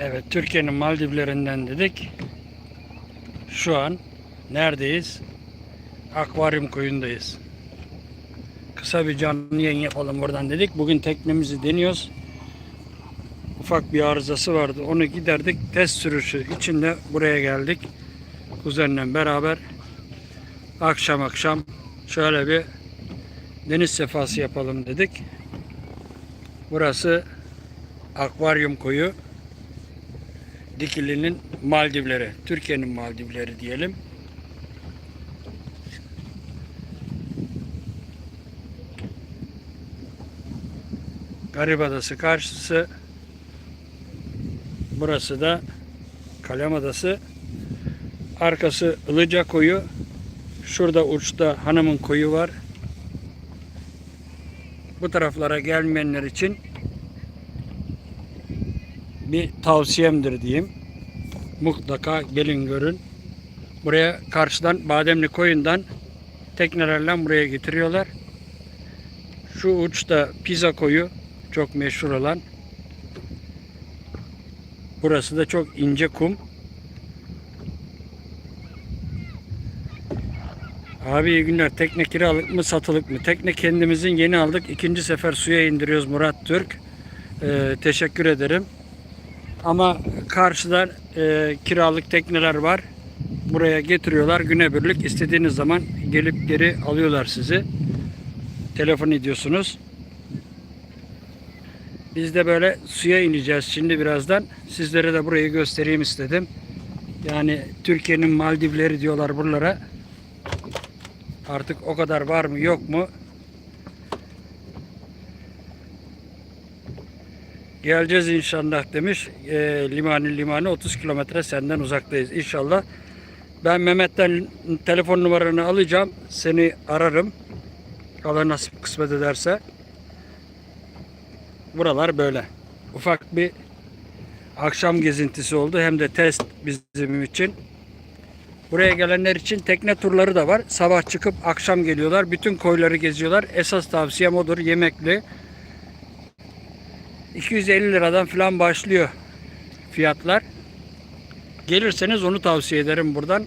Evet, Türkiye'nin Maldivlerinden dedik. Şu an neredeyiz? Akvaryum koyundayız. Kısa bir canlı yayın yapalım buradan dedik. Bugün teknemizi deniyoruz. Ufak bir arızası vardı. Onu giderdik. Test sürüşü içinde buraya geldik. Kuzenle beraber akşam akşam şöyle bir deniz sefası yapalım dedik. Burası akvaryum koyu. Dikili'nin Maldivleri, Türkiye'nin Maldivleri diyelim. Garibadası karşısı. Burası da Kalem Adası. Arkası Ilıca koyu. Şurada uçta hanımın koyu var. Bu taraflara gelmeyenler için bir tavsiyemdir diyeyim. Mutlaka gelin görün. Buraya karşıdan Bademli koyundan teknelerle buraya getiriyorlar. Şu uçta Pizza koyu çok meşhur olan. Burası da çok ince kum. Abi iyi günler. Tekne kiralık mı satılık mı? Tekne kendimizin yeni aldık. İkinci sefer suya indiriyoruz Murat Türk. Ee, teşekkür ederim. Ama karşıdan e, kiralık tekneler var. Buraya getiriyorlar. Günebirlik istediğiniz zaman gelip geri alıyorlar sizi. Telefon ediyorsunuz. Biz de böyle suya ineceğiz şimdi birazdan. Sizlere de burayı göstereyim istedim. Yani Türkiye'nin Maldivleri diyorlar buralara. Artık o kadar var mı yok mu? Geleceğiz inşallah demiş. E, limani limani 30 kilometre senden uzaktayız inşallah. Ben Mehmet'ten telefon numaranı alacağım. Seni ararım. Allah nasip kısmet ederse. Buralar böyle. Ufak bir akşam gezintisi oldu. Hem de test bizim için. Buraya gelenler için tekne turları da var. Sabah çıkıp akşam geliyorlar. Bütün koyları geziyorlar. Esas tavsiyem odur. Yemekli. 250 liradan falan başlıyor fiyatlar. Gelirseniz onu tavsiye ederim buradan.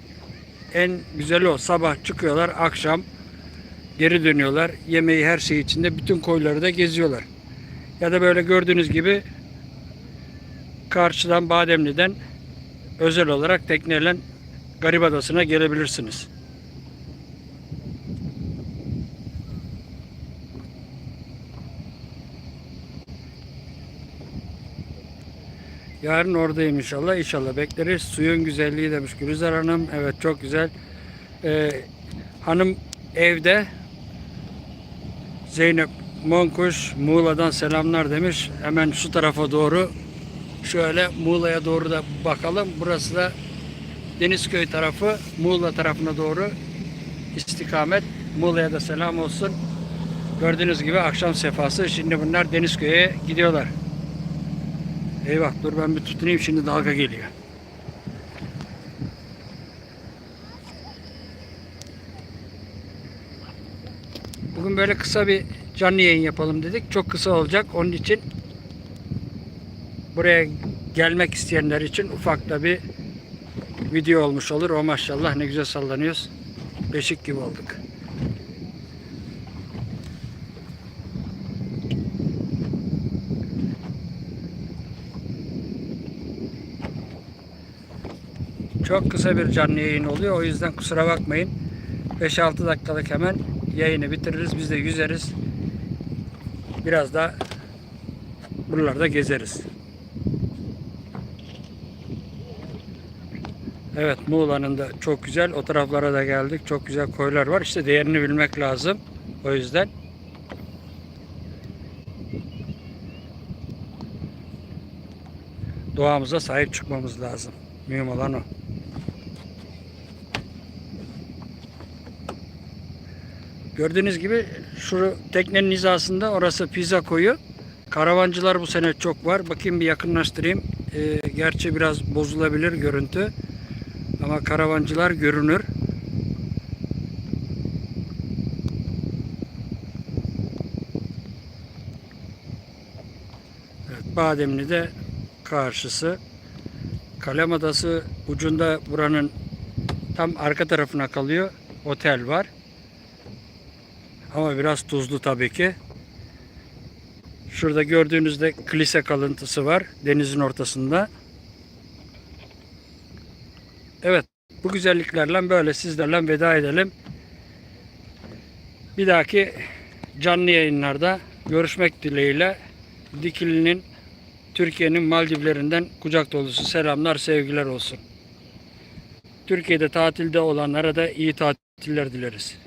En güzeli o. Sabah çıkıyorlar, akşam geri dönüyorlar. Yemeği her şey içinde bütün koyları da geziyorlar. Ya da böyle gördüğünüz gibi karşıdan Bademli'den özel olarak tekneyle Garibadası'na gelebilirsiniz. Yarın oradayım inşallah. İnşallah bekleriz. Suyun güzelliği demiş Gülizar Hanım. Evet çok güzel. Ee, hanım evde. Zeynep Monkuş Muğla'dan selamlar demiş. Hemen şu tarafa doğru şöyle Muğla'ya doğru da bakalım. Burası da Denizköy tarafı Muğla tarafına doğru istikamet. Muğla'ya da selam olsun. Gördüğünüz gibi akşam sefası. Şimdi bunlar Denizköy'e gidiyorlar. Eyvah dur ben bir tutunayım şimdi dalga geliyor. Bugün böyle kısa bir canlı yayın yapalım dedik. Çok kısa olacak. Onun için buraya gelmek isteyenler için ufak da bir video olmuş olur. O maşallah ne güzel sallanıyoruz. Beşik gibi olduk. Çok kısa bir canlı yayın oluyor. O yüzden kusura bakmayın. 5-6 dakikalık hemen yayını bitiririz. Biz de yüzeriz. Biraz da buralarda gezeriz. Evet Muğla'nın da çok güzel. O taraflara da geldik. Çok güzel koylar var. İşte değerini bilmek lazım. O yüzden. Doğamıza sahip çıkmamız lazım. Mühim olan o. Gördüğünüz gibi şu teknenin hizasında orası pizza koyu. Karavancılar bu sene çok var. Bakayım bir yakınlaştırayım. Ee, gerçi biraz bozulabilir görüntü. Ama karavancılar görünür. Evet, Bademli de karşısı. Kalem Adası ucunda buranın tam arka tarafına kalıyor. Otel var. Ama biraz tuzlu tabii ki. Şurada gördüğünüzde kilise kalıntısı var denizin ortasında. Evet, bu güzelliklerle böyle sizlerle veda edelim. Bir dahaki canlı yayınlarda görüşmek dileğiyle Dikili'nin Türkiye'nin Maldivlerinden kucak dolusu selamlar, sevgiler olsun. Türkiye'de tatilde olanlara da iyi tatiller dileriz.